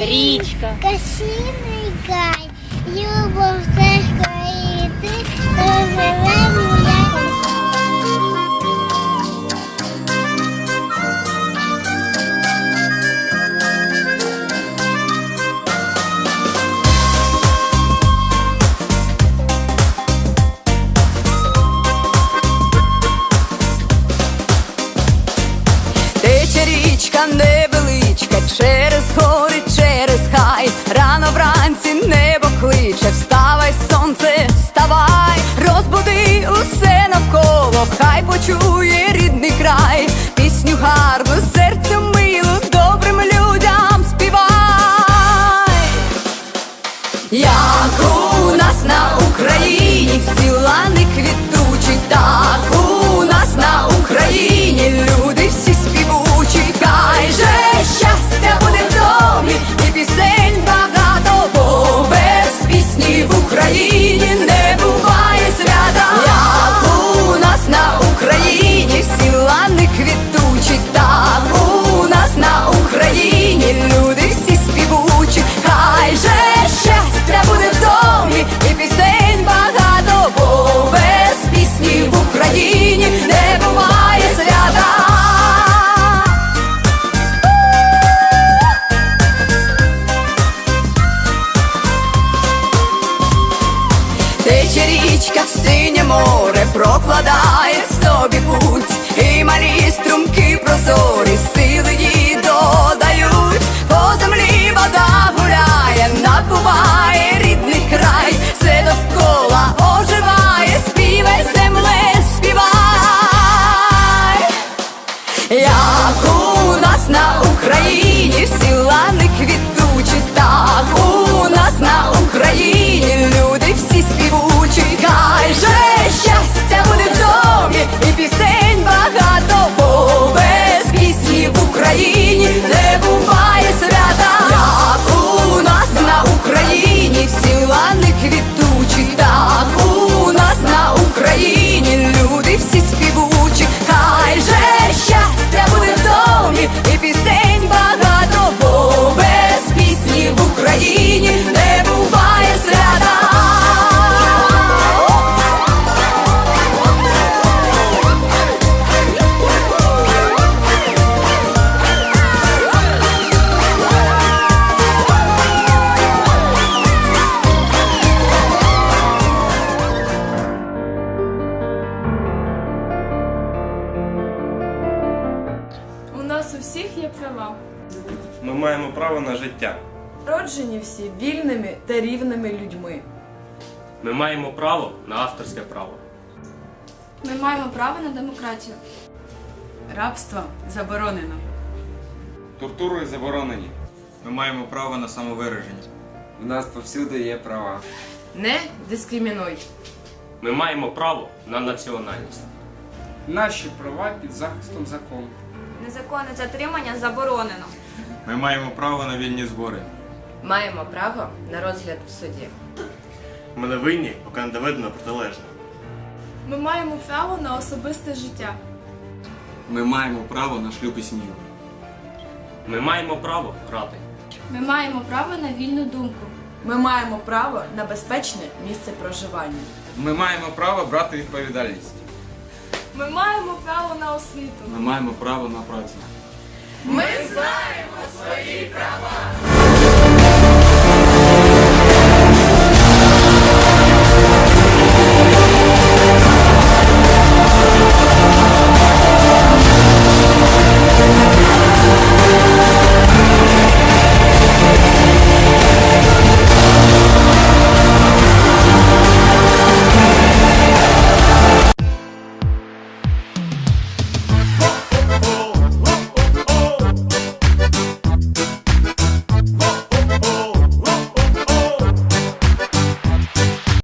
річка. Касіний гай, любов це йти. Вже вставай, сонце, вставай, розбуди усе навколо, хай почує рідний край, пісню гарну, річка синє море, прокладає собі путь, і малі струмки нас у всіх є права. Ми маємо право на життя. Роджені всі вільними та рівними людьми. Ми маємо право на авторське право. Ми маємо право на демократію. Рабство заборонено. Тортури заборонені. Ми маємо право на самовираження. У нас повсюди є права. Не дискримінуй. Ми маємо право на національність. Наші права під захистом закону. Незаконне затримання заборонено. Ми маємо право на вільні збори. Маємо право на розгляд в суді. Ми не винні, поки не доведено протилежне. Ми маємо право на особисте життя. Ми маємо право на шлюб і сім'ю. Ми маємо право грати. Ми маємо право на вільну думку. Ми маємо право на безпечне місце проживання. Ми маємо право брати відповідальність. Ми маємо право на освіту. Ми маємо право на працю. Ми знаємо свої права.